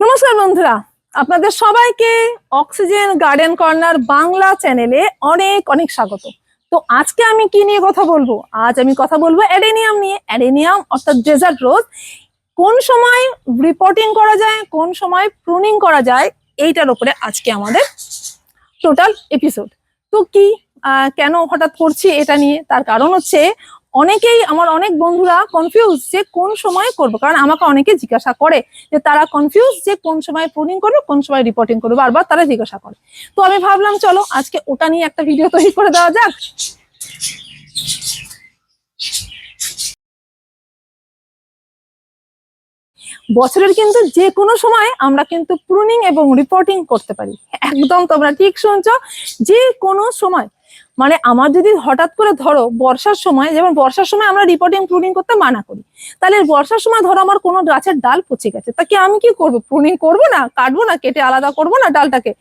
নমস্কার বন্ধুরা, আপনাদের সবাইকে অক্সিজেন গার্ডেন কর্নার বাংলা চ্যানেলে অনেক অনেক স্বাগত। তো আজকে আমি কি নিয়ে কথা বলব? আজ আমি কথা বলব অ্যাডেনিয়াম নিয়ে। অ্যাডেনিয়াম অর্থাৎ ডেজার্ট রোজ। কোন সময় রিপোর্টিং করা যায়, কোন সময় প্রুনিং করা যায়, এইটার উপরে আজকে আমাদের টোটাল এপিসোড তো কি কেন হঠাৎ করছি এটা নিয়ে? তার কারণ হচ্ছে অনেকেই, আমার অনেক বন্ধুরা কনফিউজ যে কোন সময় করব। কারণ আমাকে অনেকে জিজ্ঞাসা করে যে তারা কনফিউজ যে কোন সময় প্রুনিং করবে, কোন সময় রিপোর্টিং করবে, বারবার তারা জিজ্ঞাসা করে। তো আমি ভাবলাম, চলো আজকে ওটা নিয়ে একটা ভিডিও তৈরি করে দেওয়া যাক। বছরের কিন্তু যে কোনো সময় আমরা কিন্তু প্রুনিং এবং রিপোর্টিং করতে পারি। একদম তোমরা ঠিক শুনছো, যে কোনো সময় মানে আমার যদি হঠাৎ করে ধরো বর্ষার সময়, যেমন বর্ষার সময় আমরা রিপোর্টিং প্রুনিং করতে মানা করি, তাহলে বর্ষার সময় ধরো আমার কোনো গাছের ডাল পচে গেছে, তা কি আমি কি করব? প্রুনিং করব না? কাটবো না? কেটে আলাদা করব না ডালটাকে?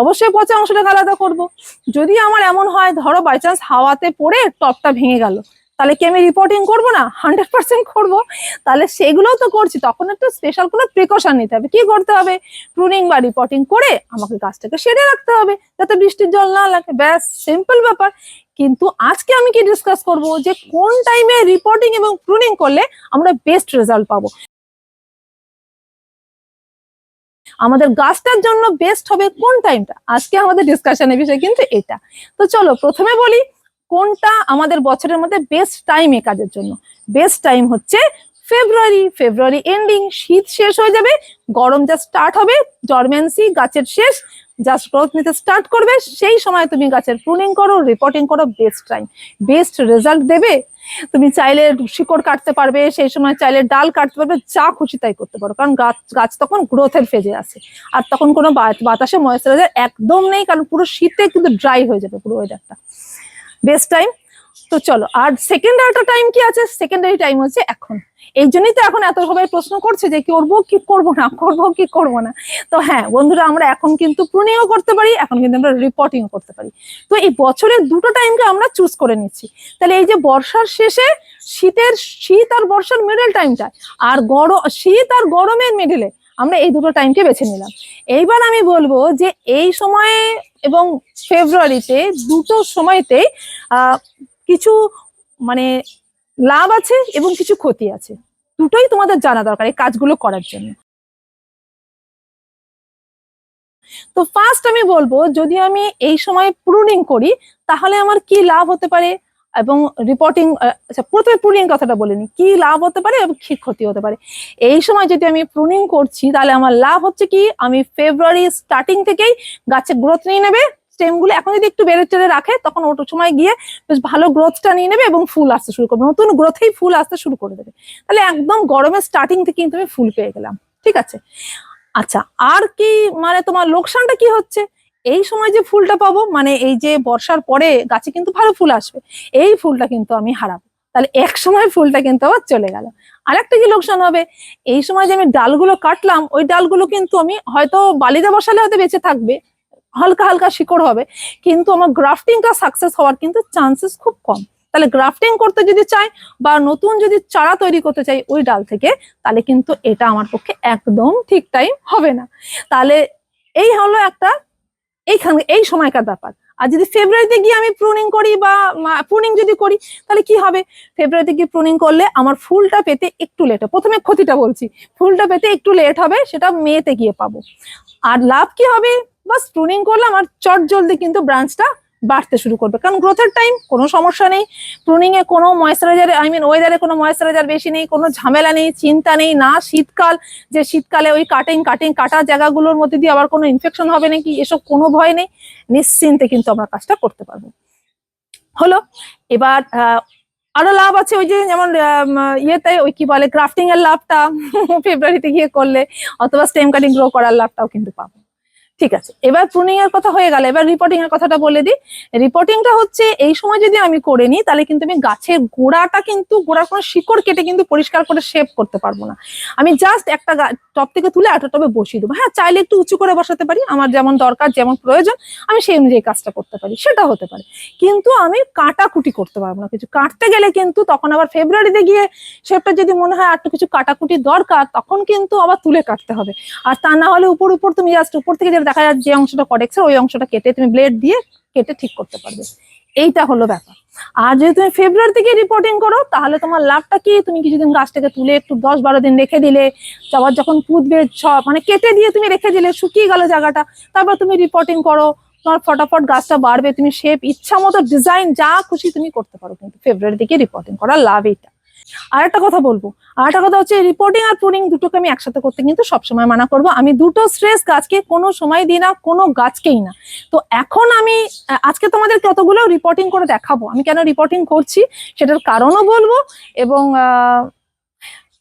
অবশ্যই পচা অংশটাকে আলাদা করব। যদি আমার এমন হয়, ধরো বাই চান্স হাওয়াতে পড়ে টপটা ভেঙে গেল তাহলে কি আমি রিপোর্টিং করব না? হান্ড্রেড পার্সেন্ট করব। তাহলে সেগুলোও তো করছি। তখন একটা স্পেশাল কোনো প্রিকশন নিতে হবে। কি করতে হবে? প্রুনিং বা রিপোর্টিং করে আমাকে গাছটাকে সেরে রাখতে হবে, যাতে বৃষ্টির জল না লাগে। ব্যাস সিম্পল ব্যাপার। কিন্তু আজকে আমি কি ডিসকাস করব? যে কোন টাইমে রিপোর্টিং এবং প্রুনিং করলে আমরা বেস্ট রেজাল্ট পাবো? আমাদের গাছটার জন্য বেস্ট হবে কোন টাইমটা আজকে আমাদের ডিসকাশনের বিষয় কিন্তু এটা। তো চলো, প্রথমে বলি কোনটা আমাদের বছরের মধ্যে বেস্ট টাইম এ কাজের জন্য? বেস্ট টাইম হচ্ছে ফেব্রুয়ারি ফেব্রুয়ারি এন্ডিং শীত শেষ হয়ে যাবে, গরম যা স্টার্ট হবে জর্মেন্সি গাছের শেষ জাস্ট গ্রোথ নিতে স্টার্ট করবে, সেই সময় তুমি গাছের প্রুনিং করো রিপোর্টিং করো বেস্ট টাইম বেস্ট রেজাল্ট দেবে, তুমি চাইলে শিকড় কাটতে পারবে, সেই সময় চাইলে ডাল কাটতে পারবে, যা খুশি তাই করতে পারো। কারণ গাছ গাছ তখন গ্রোথের ফেজে আছে। আর তখন কোনো বাতাসে ময়েশ্চারাইজার একদম নেই, কারণ পুরো শীতে কিন্তু ড্রাই হয়ে যাবে পুরো ওয়েদারটা বেস্ট টাইম। তো চলো, আর সেকেন্ড একটা টাইম কি আছে? সেকেন্ডারি টাইম হচ্ছে এখন। এই জন্যই তো এখন এত সবাই প্রশ্ন করছে যে করব, কি করব না করব, কি করব না। তো হ্যাঁ বন্ধুরা, আমরা এখন কিন্তু প্রুনিংও করতে পারি, এখন কিন্তু আমরা রিপোর্টিংও করতে পারি। তো এই বছরের দুটো টাইমকে আমরা চুজ করে নিচ্ছি। তাহলে এই যে বর্ষার শেষে শীতের, শীত আর বর্ষার মিডল টাইমটা আর গরম শীত আর গরমের মিডলে আমরা এই দুটো টাইমকে বেছে নিলাম। এইবার আমি বলব যে এই সময়ে এবং ফেব্রুয়ারিতে দুটো সময়তে কিছু মানে লাভ আছে এবং কিছু ক্ষতি আছে। দুটোই তোমাদের জানা দরকার এই কাজগুলো করার জন্য। তো ফার্স্ট আমি বলব, যদি আমি এই সময় প্রুনিং করি, তাহলে আমার কি লাভ হতে পারে? এবং রিপোর্টিং আচ্ছা প্রথমে প্রুনিং কথাটা বলিনি কি লাভ হতে পারে এবং কি ক্ষতি হতে পারে? এই সময় যদি আমি প্রুনিং করছি, তাহলে আমার লাভ হচ্ছে কি? আমি ফেব্রুয়ারি স্টার্টিং থেকেই গাছের গ্রোথ নিয়ে নেবে স্টেমগুলো এখন যদি একটু বেড়ে টেড়ে রাখে, তখন ওটা সময় গিয়ে বেশ ভালো গ্রোথটা নিয়ে নেবে এবং ফুল আসতে শুরু করবে। নতুন গ্রোথেই ফুল আসতে শুরু করে দেবে। তাহলে একদম গরমের স্টার্টিং থেকে কিন্তু আমি ফুল পেয়ে গেলাম। ঠিক আছে? আচ্ছা আর কি মানে তোমার লোকসানটা কি হচ্ছে? এই সময় যে ফুলটা পাবো মানে এই যে বর্ষার পরে গাছে কিন্তু ভালো ফুল আসবে, এই ফুলটা কিন্তু আমি হারাবো। তাহলে এক সময় ফুলটা কিন্তু আবার চলে গেল। আরেকটা কি লোকসান হবে, এই সময় যে আমি ডালগুলো কাটলাম, ওই ডালগুলো কিন্তু আমি হয়তো বালিতে বসালে হয়তো বেঁচে থাকবে, হালকা হালকা শিকড় হবে, কিন্তু আমার গ্রাফটিংটা সাকসেস হওয়ার কিন্তু চান্সেস খুব কম। তাহলে গ্রাফটিং করতে যদি চাই বা নতুন যদি চারা তৈরি করতে চাই ওই ডাল থেকে, তাহলে কিন্তু এটা আমার পক্ষে একদম ঠিক টাইম হবে না। তাহলে এই হলো একটা এইখানে এই সময়কার ব্যাপার। আর যদি ফেব্রুয়ারিতে গিয়ে আমি প্রুনিং করি বা প্রুনিং যদি করি, তাহলে কি হবে? ফেব্রুয়ারিতে গিয়ে প্রুনিং করলে আমার ফুলটা পেতে একটু লেট হবে। প্রথমে ক্ষতিটা বলছি, ফুলটা পেতে একটু লেট হবে, সেটা মেতে গিয়ে পাবো। আর লাভ কি হবে? বাস প্রুনিং করলে আমার চট জলদি কিন্তু ব্রাঞ্চটা বাড়তে শুরু করবে। কারণ গ্রোথের টাইম কোনো সমস্যা নেই। প্রুনিং এ কোনো ময়েশ্চারাইজার আই মিন ওয়েদারে কোনো ময়েশ্চারাইজার বেশি নেই, কোনো ঝামেলা নেই, চিন্তা নেই, না শীতকাল, যে শীতকালে ওই কাটিং কাটিং কাটা জায়গাগুলোর মধ্যে দিয়ে আবার কোনো ইনফেকশন হবে নাকি, এসব কোনো ভয় নেই। নিশ্চিন্তে কিন্তু আমরা কাজটা করতে পারব। হলো, এবার আরও লাভ আছে ওই যে যেমন ইয়েতে ওই কি বলে ক্রাফটিং এর লাভটা ফেব্রুয়ারিতে গিয়ে করলে, অথবা স্টেম কাটিং গ্রো করার লাভটাও কিন্তু পাবো। ঠিক আছে, এবার প্রুনিং এর কথা হয়ে গেল, এবার রিপোর্টিং এর কথাটা বলে দিই। রিপোর্টিংটা হচ্ছে, এই সময় যদি আমি করে নিই, তাহলে কিন্তু আমি গাছের গোড়াটা কিন্তু, গোড়ার কোনো শিকড় কেটে কিন্তু পরিষ্কার করে শেপ করতে পারব না। আমি জাস্ট একটা টপ থেকে তুলে একটা টবে বসিয়ে দেবো। হ্যাঁ চাইলে একটু উঁচু করে বসাতে পারি, আমার যেমন দরকার, যেমন প্রয়োজন, আমি সেই অনুযায়ী কাজটা করতে পারি, সেটা হতে পারে। কিন্তু আমি কাটাকুটি করতে পারব না, কিছু কাটতে গেলে কিন্তু তখন আবার ফেব্রুয়ারিতে গিয়ে শেপটা যদি মনে হয় একটু কিছু কাটাকুটি দরকার, তখন কিন্তু আবার তুলে কাটতে হবে। আর তা না হলে উপর উপর তুমি জাস্ট উপর থেকে দেখা যাচ্ছে যে অংশটা কটেক্সের ওই অংশটা কেটে তুমি ব্লেড দিয়ে কেটে ঠিক করতে পারবে। এইটা হলো ব্যাপার। আর যদি তুমি ফেব্রুয়ারি থেকে রিপোর্টিং করো, তাহলে তোমার লাভটা কি? তুমি কিছুদিন গাছটাকে তুলে একটু দশ বারো দিন রেখে দিলে আবার যখন পুঁতবে সব মানে কেটে দিয়ে তুমি রেখে দিলে, শুকিয়ে গেল জায়গাটা, তারপর তুমি রিপোর্টিং করো, তোমার ফটাফট গাছটা বাড়বে, তুমি শেপ ইচ্ছা মতো ডিজাইন যা খুশি তুমি করতে পারো কিন্তু ফেব্রুয়ারি থেকে রিপোর্টিং করার লাভ এইটা। আর একটা কথা বলব, আর একটা কথা হচ্ছে রিপোর্টিং আর প্রুনিং দুটোকে আমি একসাথে করতে কিন্তু সবসময় মানা করব। আমি দুটো স্ট্রেস গাছকে কোনো সময় দিই না, কোনো গাছকেই না। তো এখন আমি, আজকে তোমাদের কতগুলো রিপোর্টিং করে দেখাবো? আমি কেন রিপোর্টিং করছি সেটার কারণও বলব এবং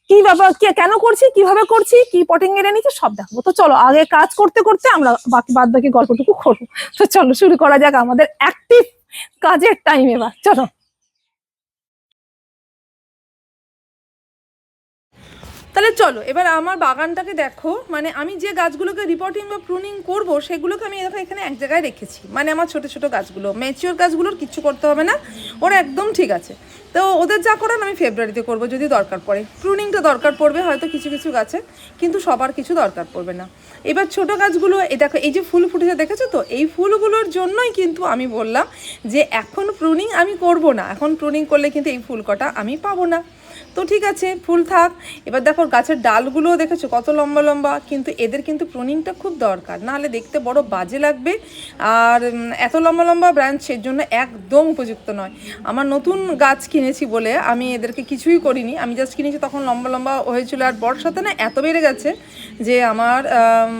কি ব্যাপার কেন করছি, কীভাবে করছি, কি পটিং এনে নিচ্ছি সব দেখাবো। তো চলো, আগে কাজ করতে করতে আমরা বাকি বাদ বাকি গল্পটুকু করব। তো চলো, শুরু করা যাক আমাদের অ্যাক্টিভ কাজের টাইম এবার। চলো। তাহলে চলো, এবার আমার বাগানটাকে দেখো। মানে আমি যে গাছগুলোকে রিপোর্টিং বা প্রুনিং করব, সেগুলোকে আমি দেখো এখানে এক জায়গায় রেখেছি। মানে আমার ছোট ছোট গাছগুলো ম্যাচিওর গাছগুলোর কিচ্ছু করতে হবে না, ওরা একদম ঠিক আছে। তো ওদের যা করার আমি ফেব্রুয়ারিতে করব, যদি দরকার পড়ে। প্রুনিংটা দরকার পড়বে হয়তো কিছু কিছু গাছে, কিন্তু সবার কিছু দরকার পড়বে না। এবার ছোট গাছগুলো দেখো, এই যে ফুল ফুটেছে, দেখেছ তো? এই ফুলগুলোর জন্যই কিন্তু আমি বললাম যে এখন প্রুনিং আমি করব না। এখন প্রুনিং করলে কিন্তু এই ফুল কটা আমি পাবো না। তো ঠিক আছে, ফুল থাক। এবার দেখো গাছের ডালগুলোও দেখেছ কত লম্বা লম্বা, কিন্তু এদের কিন্তু প্রুনিংটা খুব দরকার। নাহলে দেখতে বড় বাজে লাগবে। আর এত লম্বা লম্বা ব্রাঞ্চের জন্য একদম উপযুক্ত নয়। আমার নতুন গাছ কিনেছি বলে আমি এদেরকে কিছুই করিনি। আমি জাস্ট কিনেছি, তখন লম্বা লম্বা হয়েছিল। আর বর্ষাতে না এত বেড়ে গেছে যে আমার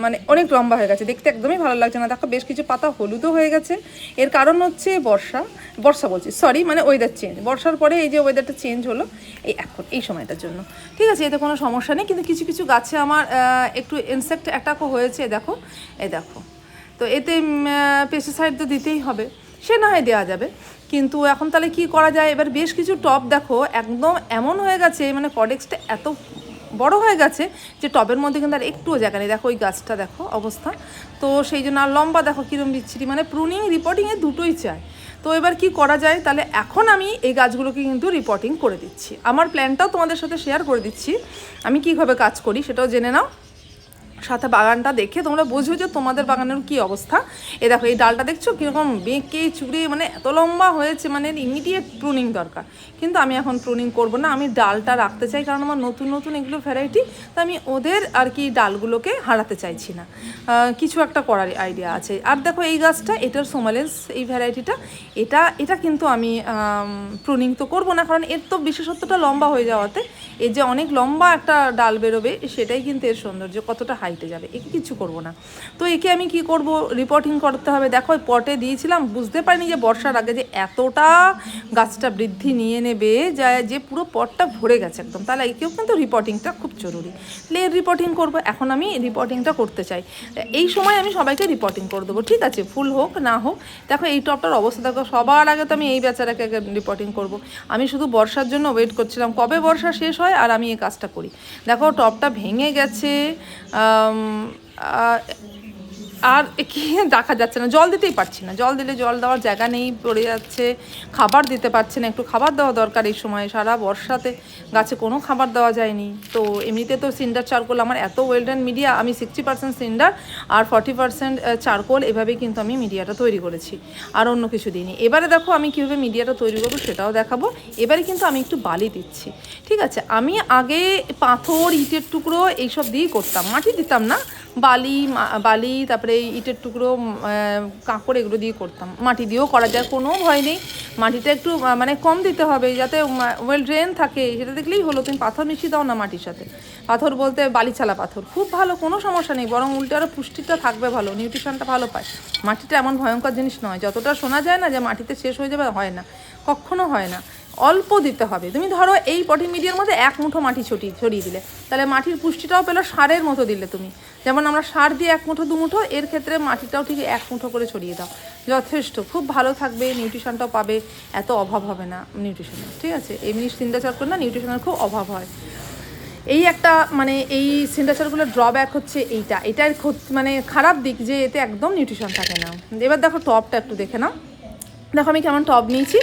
মানে অনেক লম্বা হয়ে গেছে। দেখতে একদমই ভালো লাগছে না। দেখো, বেশ কিছু পাতা হলুদও হয়ে গেছে। এর কারণ হচ্ছে বর্ষা বর্ষা বলছি সরি মানে ওয়েদার চেঞ্জ বর্ষার পরে এই যে ওয়েদারটা চেঞ্জ হলো, এই এখন, এই সময়টার জন্য। ঠিক আছে, এতে কোনো সমস্যা নেই, কিন্তু কিছু কিছু গাছে আমার একটু ইনসেক্ট অ্যাটাকও হয়েছে দেখো এই দেখো। তো এতে পেস্টিসাইড তো দিতেই হবে। সে না হয় দেওয়া যাবে। কিন্তু এখন তাহলে কি করা যায়? এবার বেশ কিছু টপ দেখো, একদম এমন হয়ে গেছে মানে কডেক্সটা এত বড় হয়ে গেছে যে টবের মধ্যে কিন্তু আর একটুও জায়গা নেই। দেখো ওই গাছটা, দেখো অবস্থা। তো সেই জন্য আর লম্বা, দেখো কীরকম বিচ্ছিরি। মানে প্রুনিং রিপোর্টিংয়ে দুটোই চাই। তো এবার কি করা যায়? তাহলে এখন আমি এই গাছগুলোকে কিন্তু রিপোর্টিং করে দিচ্ছি। আমার প্ল্যানটাও তোমাদের সাথে শেয়ার করে দিচ্ছি। আমি কীভাবে কাজ করি সেটাও জেনে নাও। সাথে বাগানটা দেখে তোমরা বুঝবে যে তোমাদের বাগানের কি অবস্থা। এ দেখো, এই ডালটা দেখছ? কীরকম বেঁকে চুড়ে মানে এত লম্বা হয়েছে মানে ইমিডিয়েট প্রুনিং দরকার। কিন্তু আমি এখন প্রুনিং করব না, আমি ডালটা রাখতে চাই, কারণ আমার নতুন নতুন এগুলো ভ্যারাইটি তো আমি ওদের আর কি ডালগুলোকে হারাতে চাইছি না। কিছু একটা করার আইডিয়া আছে। আর দেখো, এই গাছটা, এটার সোমালেন্স এই ভ্যারাইটিটা এটা এটা কিন্তু আমি প্রুনিং তো করব না, কারণ এর তো বিশেষত্বটা লম্বা হয়ে যাওয়াতে, এর যে অনেক লম্বা একটা ডাল বেরোবে, সেটাই কিন্তু এর সৌন্দর্য কতটা হাইটে যাবে, একে কিছু করব না। তো একে আমি কি করব? রিপোর্টিং করতে হবে। দেখো পটে দিয়েছিলাম, বুঝতে পারিনি যে বর্ষার আগে যে এতটা গাছটা বৃদ্ধি নিয়ে নেবে, যা যে পুরো পটটা ভরে গেছে একদম। তাহলে একেও কিন্তু রিপোর্টিংটা খুব জরুরি। তাহলে রিপোর্টিং করব, এখন আমি রিপোর্টিংটা করতে চাই। এই সময় আমি সবাইকে রিপোর্টিং করে দেবো, ঠিক আছে? ফুল হোক, না হোক, দেখো এই টপটার অবস্থা, দেখো সবার আগে তো আমি এই বেচারাকে রিপোর্টিং করব। আমি শুধু বর্ষার জন্য ওয়েট করছিলাম, কবে বর্ষা শেষ হয়, আর আমি এই কাজটা করি। দেখো টপটা ভেঙে গেছে আম, আহ, আর কি দেখা যাচ্ছে না, জল দিতেই পারছি না। জল দিলে জল দেওয়ার জায়গা নেই, পড়ে যাচ্ছে, খাবার দিতে পারছে না, একটু খাবার দেওয়া দরকার এই সময়। সারা বর্ষাতে গাছে কোনো খাবার দেওয়া যায়নি। তো এমনিতে তো সিন্ডার চারকোল, আমার এত ওয়েল ডান মিডিয়া, আমি সিক্সটি পার্সেন্ট সিন্ডার আর ফর্টি পার্সেন্ট চারকোল, এভাবেই কিন্তু আমি মিডিয়াটা তৈরি করেছি। আর অন্য কিছু দিইনি। এবারে দেখো আমি কীভাবে মিডিয়াটা তৈরি করব সেটাও দেখাবো। এবারে কিন্তু আমি একটু বালি দিচ্ছি। ঠিক আছে, আমি আগে পাথর, ইটের টুকরো এইসব দিয়েই করতাম, মাটি দিতাম না বালি বালি, তারপরে ইটের টুকরো কাঁকড় এগুলো দিয়ে করতাম। মাটি দিয়েও করা যায়, কোনো ভয় নেই। মাটিটা একটু মানে কম দিতে হবে, যাতে ওয়েল ড্রেন থাকে, সেটা দেখলেই হলো, তুমি পাথর মিশিয়ে দাও না মাটির সাথে। পাথর বলতে বালিছালা পাথর, খুব ভালো, কোনো সমস্যা নেই, বরং উল্টে আরও পুষ্টিটা থাকবে ভালো, নিউট্রিশনটা ভালো পায়। মাটিটা এমন ভয়ঙ্কর জিনিস নয়, যতটা শোনা যায় না যে মাটিতে শেষ হয়ে যাবে, হয় না, কখনো হয় না। অল্প দিতে হবে। তুমি ধরো এই পটি মিডিয়ার মধ্যে এক মুঠো মাটি ছটি, ছড়িয়ে দিলে। তাহলে মাটির পুষ্টিটাও পেল সারের মতো দিলে তুমি। যেমন আমরা সার দিয়ে এক মুঠো, দু মুঠো, এর ক্ষেত্রে মাটিটাও ঠিক এক মুঠো করে ছড়িয়ে দাও। যথেষ্ট। খুব ভালো থাকবে, নিউট্রিশনটাও পাবে। এত অভাব হবে না নিউট্রিশনের, ঠিক আছে? এমনি চিন্তাচার করে না, নিউট্রিশনের খুব অভাব হয়। এই একটা মানে এই সিন্ডাচারগুলোর ড্রব্যাক হচ্ছে এইটা। এটার মানে খারাপ দিক যে এতে একদম নিউট্রিশন থাকে না। এবার দেখো টপটা একটু দেখে নাও। দেখো আমি কেমন টপ নিয়েছি।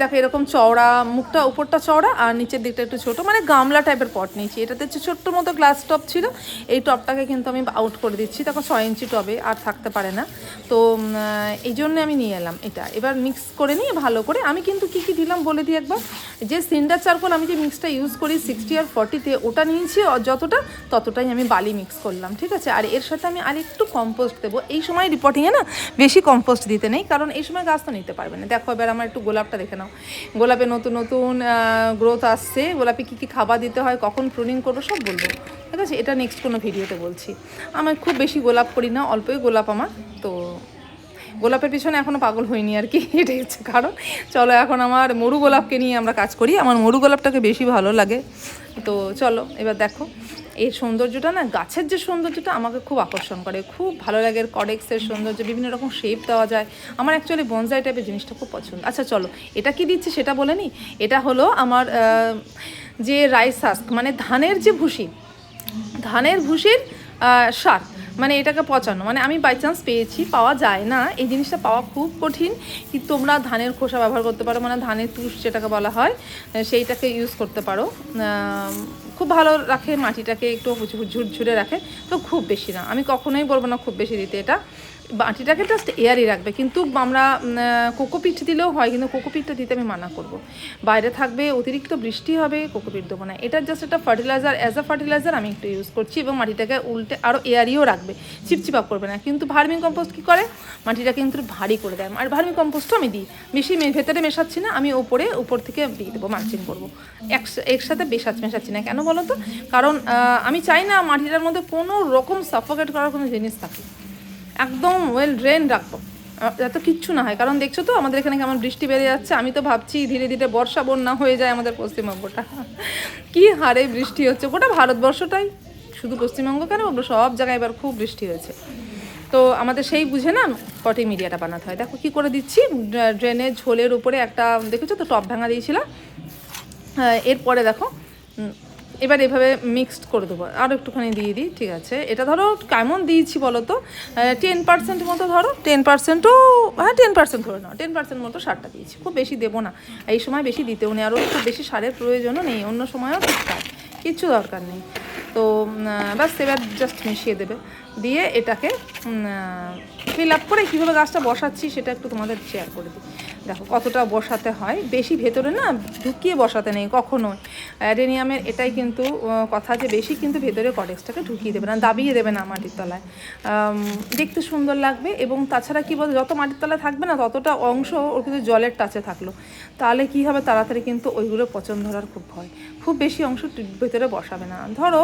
দেখো এরকম চওড়া, মুখটা উপরটা চওড়া আর নিচের দিকটা একটু ছোট মানে গামলা টাইপের পট নিয়েছি। এটাতে হচ্ছে ছোট্ট মতো গ্লাস টপ ছিল, এই টপটাকে কিন্তু আমি আউট করে দিচ্ছি। দেখো ছয় ইঞ্চি টবে আর থাকতে পারে না। তো এই জন্য আমি নিয়ে এলাম এটা। এবার মিক্স করে নিয়ে ভালো করে আমি কিন্তু কি কি দিলাম বলে দিই একবার। যে সিন্ডার চারকোল আমি যে মিক্সটা ইউজ করি সিক্সটি আর ফর্টিতে ওটা নিয়েছি যতটা, ততটাই আমি বালি মিক্স করলাম, ঠিক আছে? আর এর সাথে আমি আর একটু কম্পোস্ট দেবো। এই সময় রিপোর্টিংয়ে না, বেশি কম্পোস্ট দিতে নেই, কারণ এই সময় গাছ তো নিতে পারবে না। দেখো এবার আমার একটু গোলাপটা দেখে নাও। গোলাপে নতুন নতুন গ্রোথ আসছে। গোলাপে কী কী খাবার দিতে হয়, কখন প্রুনিং করব, সব বলব। ঠিক আছে? এটা নেক্সট কোনো ভিডিওতে বলছি। আমি খুব বেশি গোলাপ করি না, অল্পই গোলাপ আমার। তো গোলাপের পিছনে এখনও পাগল হইনি আর কি, এটাই হচ্ছে কারণ। চলো এখন আমার মরু গোলাপকে নিয়ে আমরা কাজ করি। আমার মরু গোলাপটাকে বেশি ভালো লাগে। তো চলো, এবার দেখো। এই সৌন্দর্যটা না, গাছের যে সৌন্দর্যটা আমাকে খুব আকর্ষণ করে, খুব ভালো লাগে এর কডেক্সের সৌন্দর্য, বিভিন্ন রকম শেপ দেওয়া যায়। আমার অ্যাকচুয়ালি বনজাই টাইপের জিনিসটা খুব পছন্দ। আচ্ছা চলো, এটা কি দিচ্ছে সেটা বলে নি? এটা হলো আমার যে রাইস হাস্ক মানে ধানের যে ভুসি, ধানের ভুসির সার মানে এটাকে পচানো। মানে আমি বাই চান্স পেয়েছি, পাওয়া যায় না। এই জিনিসটা পাওয়া খুব কঠিন কিন্তু তোমরা ধানের খোসা ব্যবহার করতে পারো মানে ধানের তুষ যেটাকে বলা হয় সেইটাকে ইউজ করতে পারো। খুব ভালো রাখে, মাটিটাকে একটু ঝুরঝুরে রাখে, তো খুব বেশি না। আমি কখনোই বলব না খুব বেশি দিতে এটা। মাটিটাকে জাস্ট এয়ারই রাখবে। কিন্তু আমরা কোকোপিট দিলেও হয়, কিন্তু কোকোপিটটা দিতে আমি মানা করব। বাইরে থাকবে, অতিরিক্ত বৃষ্টি হবে কোকোপিট দেবো না। এটা জাস্ট একটা ফার্টিলাইজার অ্যাজ আ ফার্টিলাইজার আমি একটু ইউজ করছি এবং মাটিটাকে উল্টে আরও এয়ারিও রাখবে। চিপচিপাপ করবে না। কিন্তু ভার্মি কম্পোস্ট কী করে? মাটিটা কিন্তু ভারী করে দেয়। আর ভার্মি কম্পোস্টও আমি দিই। বেশি ভেতরে মেশাচ্ছি না, আমি ওপরে, উপর থেকে দিয়ে দেবো মার্চিং করব। এক- একসাথে বেশাচ মেশাচ্ছি না। কেন বলো তো কারণ আমি চাই না মাটিটার মধ্যে কোনো রকম সাফোকেট করার কোনো জিনিস থাকে। একদম ওয়েল ড্রেন রাখব। যাতে কিচ্ছু না হয়। কারণ দেখছ তো, আমাদের এখানে কেমন বৃষ্টি বেড়ে যাচ্ছে। আমি তো ভাবছি ধীরে ধীরে বর্ষা বন্যা হয়ে যায় আমাদের পশ্চিমবঙ্গটা। কি হারে বৃষ্টি হচ্ছে। গোটা ভারতবর্ষটাই। শুধু পশ্চিমবঙ্গ কেন? বলব সব জায়গায় এবার খুব বৃষ্টি হয়েছে। তো আমাদের সেই বুঝে না পটে মিডিয়াটা বানাতে হয়। দেখো কি করে দিচ্ছি। ড্রেনের ঝোলের উপরে একটা, দেখেছ তো টপ ভাঙা দিয়েছিলাম এরপরে দেখো এবার এভাবে মিক্সড করে দেবো। আরও একটুখানি দিয়ে দিই, ঠিক আছে? এটা ধরো কেমন দিয়েছি বলো তো টেন পার্সেন্ট মতো ধরো টেন পার্সেন্টও হ্যাঁ টেন পার্সেন্ট ধরে নাও টেন পার্সেন্ট মতো সারটা দিয়েছি। খুব বেশি দেবো না। এই সময় বেশি দিতেও নেই আরও খুব বেশি সারের প্রয়োজনও নেই, অন্য সময়ও ঠিকঠাক কিচ্ছু দরকার নেই। তো ব্যাস, এবার জাস্ট মিশিয়ে দেবে। দিয়ে এটাকে ফিল আপ করে কীভাবে গাছটা বসাচ্ছি সেটা একটু তোমাদের শেয়ার করে দিই। দেখো, কতটা বসাতে হয়। বেশি ভেতরে না ঢুকিয়ে বসাতে নেই, কখনোই। অ্যাডেনিয়ামের এটাই কিন্তু কথা যে বেশি কিন্তু ভেতরে কডেক্সটাকে ঢুকিয়ে দেবে না, দাবিয়ে দেবে না মাটির তলায়। দেখতে সুন্দর লাগবে এবং তাছাড়া কী বলতো, যত মাটির তলায় থাকবে না, ততটা অংশ ওর কিন্তু জলের টাচে থাকল। তাহলে কি হবে, তাড়াতাড়ি কিন্তু ওইগুলো পচন ধরার খুব ভয়। খুব বেশি অংশ ভেতরে বসাবে না। ধরো,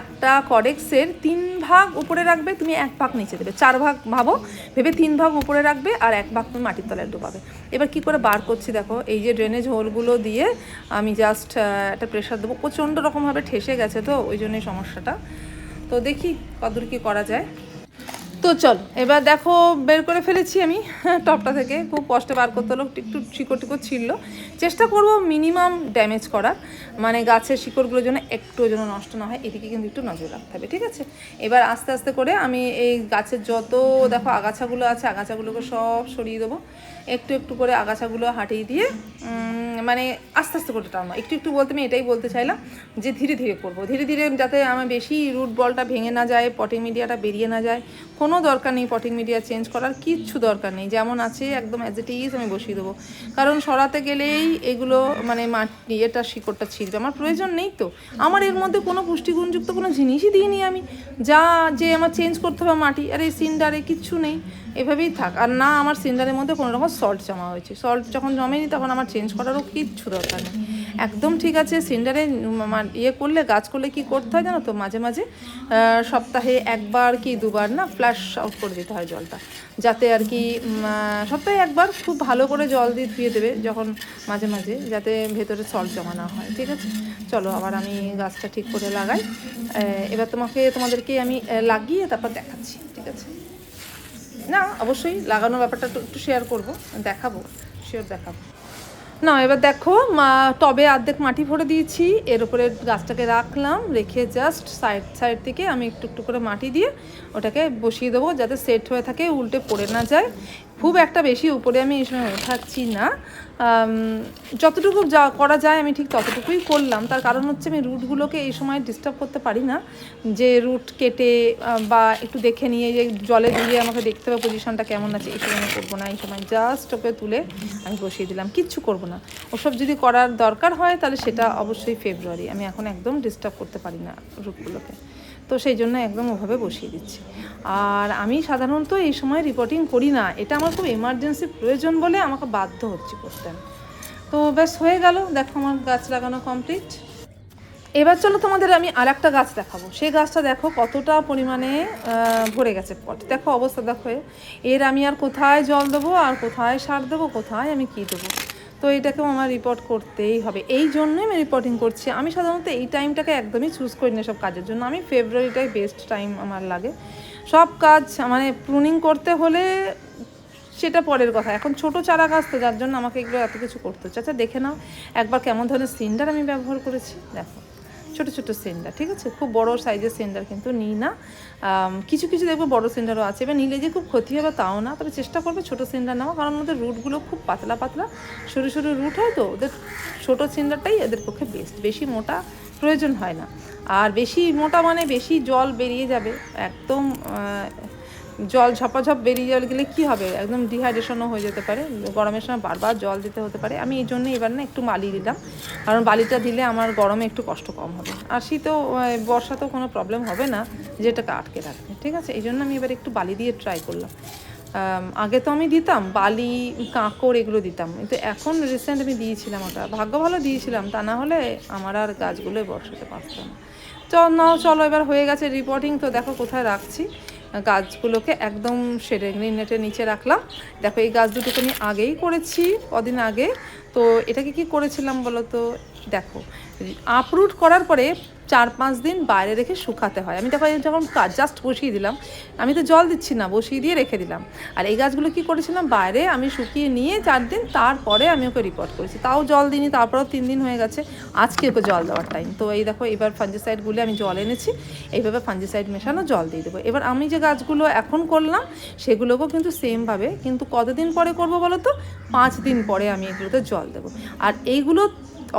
একটা কডেক্সের তিন ভাগ উপরে রাখবে, তুমি এক ভাগ নিচে দেবে। চার ভাগ ভাবো, ভেবে তিন ভাগ উপরে রাখবে আর এক ভাগ তুমি মাটির তলায় ডুবাবে। এবার কি করে বার করছি দেখো, এই যে ড্রেনেজ হোলগুলো দিয়ে আমি জাস্ট একটা প্রেশার দেবো। প্রচণ্ড রকমভাবে ঠেসে গেছে তো, ওই জন্যই সমস্যাটা। তো দেখি কতদূর কি করা যায়। তো চল, এবার দেখো বের করে ফেলেছি আমি টপটা থেকে। খুব কষ্টে বার করতে হলো, একটু শিকড় টিকড় ছিল চেষ্টা করব মিনিমাম ড্যামেজ করার মানে গাছের শিকড়গুলো যেন একটু যেন নষ্ট না হয়, এদিকে কিন্তু একটু নজর রাখতে হবে, ঠিক আছে? এবার আস্তে আস্তে করে আমি এই গাছের যত দেখো আগাছাগুলো আছে, আগাছাগুলোকে সব সরিয়ে দেবো। একটু একটু করে আগাছাগুলো হাঁটিয়ে দিয়ে মানে আস্তে আস্তে করে টানো একটু একটু বলতে আমি এটাই বলতে চাইলাম যে ধীরে ধীরে করব। ধীরে ধীরে যাতে আমার বেশি রুট বলটা ভেঙে না যায় পটিং মিডিয়াটা বেরিয়ে না যায়। কোনো দরকার নেই পটিং মিডিয়া চেঞ্জ করার, কিচ্ছু দরকার নেই। যেমন আছে একদম অ্যাজ ইট ইজ আমি বসিয়ে দেবো। কারণ সরাতে গেলেই এগুলো মানে মাটি, এটা শিকড়টা ছিঁড়বে। আমার প্রয়োজন নেই তো। আমার এর মধ্যে কোনো পুষ্টিগুণযুক্ত কোনো জিনিসই দিইনি আমি। যা যে আমার চেঞ্জ করতে হবে মাটি, আর সিন্ডারে কিচ্ছু নেই। এভাবেই থাক। আর না, আমার সিন্ডারের মধ্যে কোনো রকম সল্ট জমা হয়েছে। সল্ট যখন জমেনি, তখন আমার চেঞ্জ করারও কিচ্ছু দরকার নেই। একদম ঠিক আছে সিন্ডারে ইয়ে করলে, গাছ করলে কি করতে হয় জানো তো? মাঝে মাঝে সপ্তাহে একবার কি দুবার না ফ্ল্যাশ আউট করে দিতে হয় জলটা। যাতে আর কি সপ্তাহে একবার খুব ভালো করে জল দিয়ে ধুয়ে দেবে যখন মাঝে মাঝে, যাতে ভেতরে সল্ট জমা না হয়। ঠিক আছে? চলো, আবার আমি গাছটা ঠিক করে লাগাই। এবার তোমাকে, তোমাদেরকে আমি লাগিয়ে তারপর দেখাচ্ছি। ঠিক আছে? না, অবশ্যই লাগানোর ব্যাপারটা একটু শেয়ার করব, দেখাবো শিওর দেখাবো। না, এবার দেখো, মা, টবে অর্ধেক মাটি ভরে দিয়েছি, এর উপরে গাছটাকে রাখলাম, রেখে জাস্ট সাইড সাইড থেকে আমি একটু একটু করে মাটি দিয়ে ওটাকে বসিয়ে দেবো, যাতে সেট হয়ে থাকে, উল্টে পড়ে না যায়। খুব একটা বেশি উপরে আমি এই সময় ওঠাচ্ছি না যতটুকু যা করা যায় আমি ঠিক ততটুকুই করলাম। তার কারণ হচ্ছে আমি রুটগুলোকে এই সময় ডিস্টার্ব করতে পারি না। যে রুট কেটে বা একটু দেখে নিয়ে যে জলে দিয়ে আমাকে দেখতে হবে পজিশনটা কেমন আছে, এই সময় করব না, এই সময় জাস্ট ওকে তুলে আমি বসিয়ে দিলাম। কিচ্ছু করব না। ওসব যদি করার দরকার হয় তাহলে সেটা অবশ্যই ফেব্রুয়ারি আমি এখন একদম ডিস্টার্ব করতে পারি না রুটগুলোকে। তো সেই জন্য একদম ওভাবে বসিয়ে দিচ্ছি। আর আমি সাধারণত এই সময় রিপোর্টিং করি না। এটা আমার খুব এমার্জেন্সি প্রয়োজন বলে আমাকে বাধ্য হচ্ছে করতে। তো ব্যাস, হয়ে গেল। দেখো আমার গাছ লাগানো কমপ্লিট এবার চলো তোমাদের আমি আর একটা গাছ দেখাবো। সেই গাছটা দেখো কতটা পরিমাণে ভরে গেছে পট। দেখো অবস্থা দেখো। এর। এর আমি আর কোথায় জল দেবো, আর কোথায় সার দেবো, কোথায় আমি কী দেবো? তো এটাকেও আমার রিপোর্ট করতেই হবে। এই জন্যই আমি রিপোর্টিং করছি। আমি সাধারণত এই টাইমটাকে একদমই চুজ করি না সব কাজের জন্য। আমি ফেব্রুয়ারিটাই বেস্ট টাইম আমার লাগে। সব কাজ মানে প্রুনিং করতে হলে সেটা পরের কথা। এখন ছোট চারা গাছ তো যার জন্য আমাকে এগুলো এত কিছু করতে হচ্ছে। আচ্ছা দেখে নাও। একবার কেমন ধরনের সিন্ডার আমি ব্যবহার করেছি? দেখো। ছোট ছোট সেন্ডার, ঠিক আছে? খুব বড় সাইজের সেন্ডার কিন্তু নিই না। কিছু কিছু দেখব বড় সেন্ডারও আছে। এবার নিলে যে খুব ক্ষতি হবে তাও না, তবে চেষ্টা করবে ছোট সেন্ডার নেওয়া কারণ ওদের রুটগুলো খুব পাতলা পাতলা। সরু সরু রুট হয় তো, ওদের ছোটো সেন্ডারটাই এদের পক্ষে বেস্ট বেশি মোটা প্রয়োজন হয় না। আর বেশি মোটা মানে বেশি জল বেরিয়ে যাবে, একদম জল ঝপাঝপ বেরিয়ে জল গেলে কি হবে? একদম ডিহাইড্রেশনও হয়ে যেতে পারে। গরমের সময় বারবার জল দিতে হতে পারে। আমি এই জন্য এবার না একটু বালি দিলাম। কারণ বালিটা দিলে আমার গরমে একটু কষ্ট কম হবে। আর শীতেও বর্ষাতেও কোনো প্রবলেম হবে না। যেটাকে আটকে রাখবে। ঠিক আছে? এই জন্য আমি এবার একটু বালি দিয়ে ট্রাই করলাম। আগে তো আমি দিতাম। বালি, কাঁকড় এগুলো দিতাম। কিন্তু এখন রিসেন্ট আমি দিয়েছিলাম ওটা। ভাগ্য ভালো দিয়েছিলাম। তা না হলে আমার আর গাছগুলোই বর্ষাতে পারতাম না। চল নাও, চলো এবার হয়ে গেছে রিপোর্টিং তো দেখো কোথায় রাখছি। গাছগুলোকে একদম সেরে নেটের নিচে রাখলাম। দেখো, এই গাছ দুটোকে আমি আগেই করেছি কদিন আগে। তো এটাকে কি করেছিলাম বলো তো? দেখো আপরুট করার পরে চার পাঁচ দিন বাইরে রেখে শুকাতে হয়। আমি দেখো যখন জাস্ট বসিয়ে দিলাম, আমি তো জল দিচ্ছি না, বসিয়ে দিয়ে রেখে দিলাম। আর এই গাছগুলো কি করেছিলাম? বাইরে আমি শুকিয়ে নিয়ে চার দিন তারপরে আমি ওকে রিপোর্ট করেছি। তাও জল দিইনি, তারপরেও তিন দিন হয়ে গেছে। আজকে ওকে জল দেওয়ার টাইম তো এই দেখো, এবার ফাঞ্জিসাইডগুলো আমি জল এনেছি। এইভাবে ফাঞ্জিসাইড মেশানো জল দিয়ে দেবো। এবার আমি যে গাছগুলো এখন করলাম, সেগুলোকেও কিন্তু সেমভাবে কিন্তু কতদিন পরে করব বলো তো? পাঁচ দিন পরে আমি এগুলোতে জল দেবো। আর এইগুলো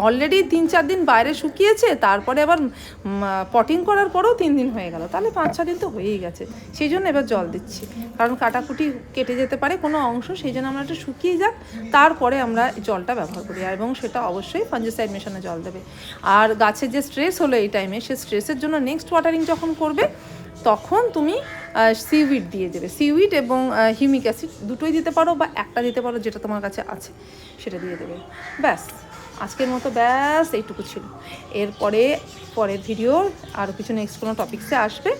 অলরেডি তিন, চার দিন বাইরে শুকিয়েছে, তারপরে আবার পটিং করার পরেও তিন দিন হয়ে গেল। তাহলে পাঁচ ছ দিন তো হয়েই গেছে। সেই জন্য এবার জল দিচ্ছি। কারণ কাটাকুটি কেটে যেতে পারে কোনো অংশ, সেই জন্য আমরা একটু শুকিয়ে যাক, তারপরে আমরা জলটা ব্যবহার করি। এবং সেটা অবশ্যই ফাঞ্জিসাইড মেশানো জল দেবে। আর গাছের যে স্ট্রেস হলো এই টাইমে সে স্ট্রেসের জন্য নেক্সট ওয়াটারিং যখন করবে, তখন তুমি সিউইড দিয়ে দেবে। সিউইড এবং হিউমিক অ্যাসিড দুটোই দিতে পারো বা একটা দিতে পারো যেটা তোমার কাছে আছে, সেটা দিয়ে দেবে। ব্যাস। আজকের মতো ব্যাস, এইটুকু ছিল। এরপরে পরের ভিডিও আরও কিছু নেক্সট কোনো টপিক্সে আসবে।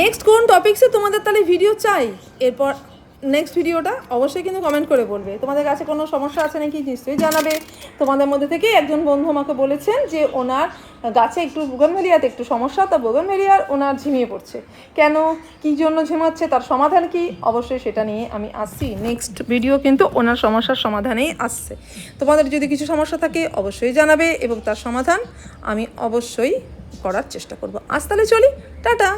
নেক্সট কোন টপিক্সে তোমাদের তাহলে ভিডিও চাই? এরপর নেক্সট ভিডিওটা অবশ্যই কিন্তু কমেন্ট করে বলবে। তোমাদের কাছে কোনো সমস্যা আছে নাকি নিশ্চয়ই জানাবে। তোমাদের মধ্যে থেকে একজন বন্ধু আমাকে বলেছেন যে ওনার গাছে একটু বোগনভেলিয়াতে একটু সমস্যা, তা বোগনভেলিয়ার ওনার ঝিমিয়ে পড়ছে। কেন? কী জন্য ঝিমাচ্ছে? তার সমাধান কি? অবশ্যই সেটা নিয়ে আমি আসছি। নেক্সট ভিডিও কিন্তু ওনার সমস্যার সমাধানেই আসছে। তোমাদের যদি কিছু সমস্যা থাকে অবশ্যই জানাবে এবং তার সমাধান আমি অবশ্যই করার চেষ্টা করব। আজ তাহলে চলি। টাটা!